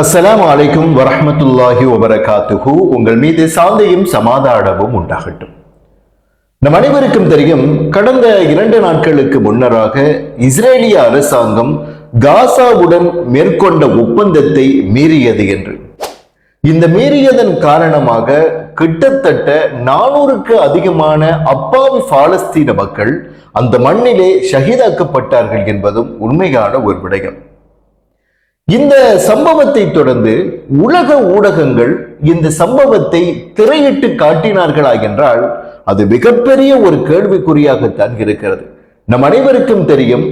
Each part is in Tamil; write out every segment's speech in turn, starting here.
அஸ்லாம் அலைக்கும் வரமத்துல்லாஹி வபரகாத்துஹு. உங்கள் மீது சாந்தையும் சமாதானமும் உண்டாகட்டும். நம் அனைவருக்கும் தெரியும் கடந்த இரண்டு நாட்களுக்கு முன்னராக இஸ்ரேலிய அரசாங்கம் காசாவுடன் மேற்கொண்ட ஒப்பந்தத்தை மீறியது என்று. இந்த மீறியதன் காரணமாக கிட்டத்தட்ட நானூறுக்கு அதிகமான அப்பாவி பாலஸ்தீன மக்கள் அந்த மண்ணிலே ஷஹீதாக்கப்பட்டார்கள் என்பதும் உண்மையான ஒரு விடயம். இந்த சம்பவத்தை தொடர்ந்து உலக ஊடகங்கள் இந்த சம்பவத்தை திரையிட்டு காட்டினார்களா என்றால் அது மிகப்பெரிய ஒரு கேள்விக்குறியாகத்தான் இருக்கிறது. நம் அனைவருக்கும் தெரியும்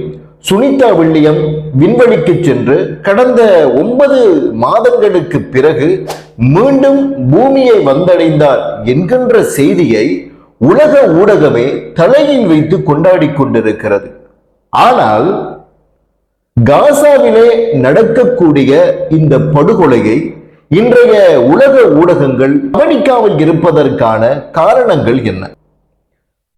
சுனிதா வில்லியம் விண்வெளிக்கு சென்று கடந்த ஒன்பது மாதங்களுக்கு பிறகு மீண்டும் பூமியை வந்தடைந்தார் என்கின்ற செய்தியை உலக ஊடகமே தலையில் வைத்து கொண்டாடி கொண்டிருக்கிறது. ஆனால் காசாவிலே நடக்கக்கூடிய இந்த படுகொலையை இன்றைய உலக ஊடகங்கள் கவனிக்காமல் இருப்பதற்கான காரணங்கள் என்ன?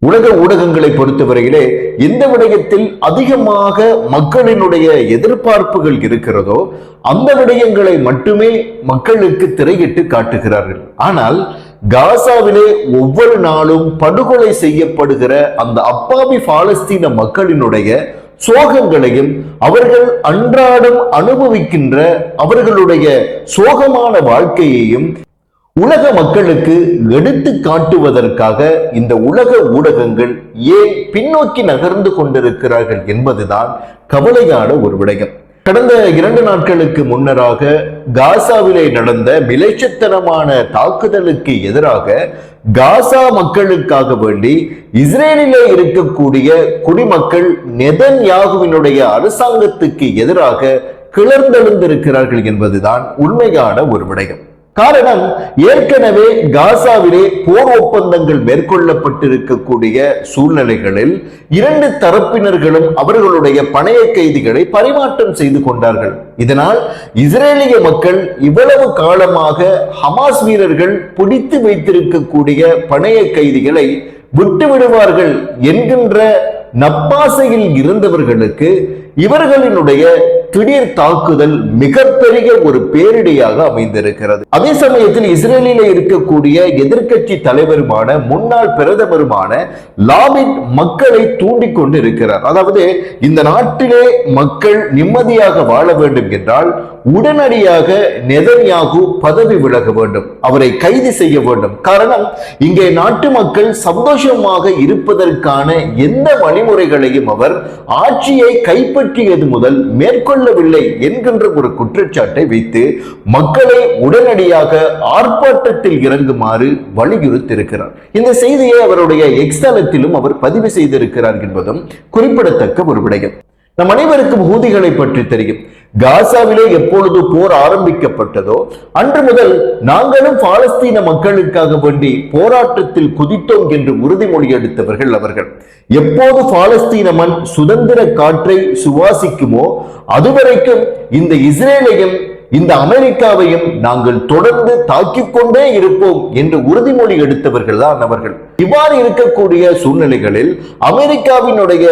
உலக ஊடகங்களை பொறுத்தவரையிலே எந்த விடயத்தில் அதிகமாக மக்களினுடைய எதிர்பார்ப்புகள் இருக்கிறதோ அந்த விடயங்களை மட்டுமே மக்களுக்கு திரையிட்டு காட்டுகிறார்கள். ஆனால் காசாவிலே ஒவ்வொரு நாளும் படுகொலை செய்யப்படுகிற அந்த அப்பாவி பாலஸ்தீன மக்களினுடைய சோகங்களையும் அவர்கள் அன்றாடம் அனுபவிக்கின்ற அவர்களுடைய சோகமான வாழ்க்கையையும் உலக மக்களுக்கு எடுத்து காட்டுவதற்காக இந்த உலக ஊடகங்கள் ஏன் பின்னோக்கி நகர்ந்து கொண்டிருக்கிறார்கள் என்பதுதான் கவலையான ஒரு விடயம். கடந்த இரண்டு நாட்களுக்கு முன்னராக காசாவிலே நடந்த மிலைச்சத்தனமான தாக்குதலுக்கு எதிராக காசா மக்களுக்காக வேண்டி இஸ்ரேலிலே இருக்கக்கூடிய குடிமக்கள் நெதன் யாகுவினுடைய அரசாங்கத்துக்கு எதிராக கிளர்ந்தெழுந்திருக்கிறார்கள் என்பதுதான் உண்மையான ஒரு விடயம். காரணம் ஏற்கனவே காசாவிலே போர் ஒப்பந்தங்கள் மேற்கொள்ளப்பட்டிருக்கக்கூடிய சூழ்நிலைகளில் இரண்டு தரப்பினர்களும் அவர்களுடைய பணைய கைதிகளை பரிமாற்றம் செய்து கொண்டார்கள். இதனால் இஸ்ரேலிய மக்கள் இவ்வளவு காலமாக ஹமாஸ் வீரர்கள் பிடித்து வைத்திருக்கக்கூடிய பணைய கைதிகளை விட்டு விடுவார்கள் என்கின்ற நப்பாசையில் இருந்தவர்களுக்கு இவர்களினுடைய திடீர் தாக்குதல் மிகப்பெரிய ஒரு பேரிடையாக அமைந்திருக்கிறது. அதே சமயத்தில் இஸ்ரேலில் இருக்கக்கூடிய எதிர்கட்சி தலைவருமான முன்னாள் பிரதமருமான லாபின் மக்களை தூண்டிக் கொண்டு இருக்கிறார் அதாவது இந்த நாட்டிலே மக்கள் நிம்மதியாக வாழ வேண்டும் என்றால் உடனடியாக நெதன்யாகு பதவி விலக வேண்டும். அவரை கைது செய்ய வேண்டும். காரணம் இங்கே நாட்டு மக்கள் சந்தோஷமாக இருப்பதற்கான எந்த வழிமுறைகளையும் அவர் ஆட்சியை கைப்பற்றியது முதல் மேற்கொள்ளவில்லை என்கின்ற ஒரு குற்றச்சாட்டை வைத்து மக்களை உடனடியாக ஆர்ப்பாட்டத்தில் இறங்குமாறு வலியுறுத்தியிருக்கிறார். இந்த செய்தியை அவருடைய எக்ஸ்தலத்திலும் அவர் பதிவு செய்திருக்கிறார் என்பதும் குறிப்பிடத்தக்க ஒரு விடயம். நம் அனைவருக்கும் ஊதிகளை பற்றி தெரியும். காசாவிலே எப்பொழுது போர் ஆரம்பிக்கப்பட்டதோ அன்று முதல் நாங்களும் பாலஸ்தீன மக்களுக்காக வேண்டி போராட்டத்தில் குதித்தோம் என்று உறுதிமொழி எடுத்தவர்கள் அவர்கள். எப்போது பாலஸ்தீன மண் சுதந்திர காற்றை சுவாசிக்குமோ அதுவரைக்கும் இந்த இஸ்ரேலையும் இந்த அமெரிக்காவையும் நாங்கள் தொடர்ந்து தாக்கிக் கொண்டே இருப்போம் என்று உறுதிமொழி எடுத்தவர்கள் தான் அவர்கள். இவ்வாறு இருக்கக்கூடிய சூழ்நிலைகளில் அமெரிக்காவினுடைய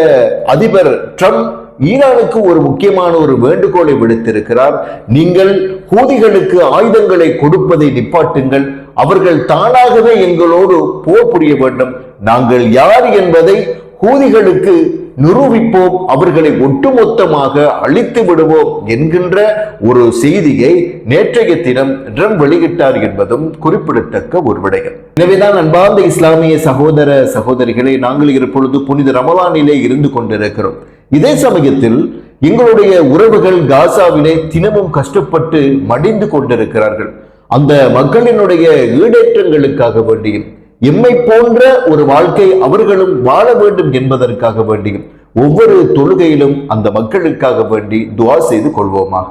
அதிபர் ட்ரம்ப் ஈரானுக்கு ஒரு முக்கியமான ஒரு வேண்டுகோளை விடுத்திருக்கிறார். நீங்கள் ஹூதிகளுக்கு ஆயுதங்களை கொடுப்பதை நிப்பாட்டுங்கள். அவர்கள் தானாகவே எங்களோடு போர் புரிய வேண்டும். நாங்கள் யார் என்பதை ஹூதிகளுக்கு நிரூபிப்போம். அவர்களை ஒட்டுமொத்தமாக அழித்து விடுவோம் என்கின்ற ஒரு செய்தியை நேற்றைய தினம் ட்ரம் வெளியிட்டார் என்பதும் குறிப்பிடத்தக்க ஒரு விடயம். எனவேதான் அன்பார்ந்த இஸ்லாமிய சகோதர சகோதரிகளை நாங்கள் இப்பொழுது புனித ரமலானிலே இருந்து கொண்டிருக்கிறோம். இதே சமயத்தில் எங்களுடைய உறவுகள் காசாவிலே தினமும் கஷ்டப்பட்டு மடிந்து கொண்டிருக்கிறார்கள். அந்த மக்களினுடைய ஈடேற்றங்களுக்காக வேண்டியும் எம்மை போன்ற ஒரு வாழ்க்கை அவர்களும் வாழ வேண்டும் என்பதற்காக வேண்டியும் ஒவ்வொரு தொழுகையிலும் அந்த மக்களுக்காக வேண்டி துவா செய்து கொள்வோமாக.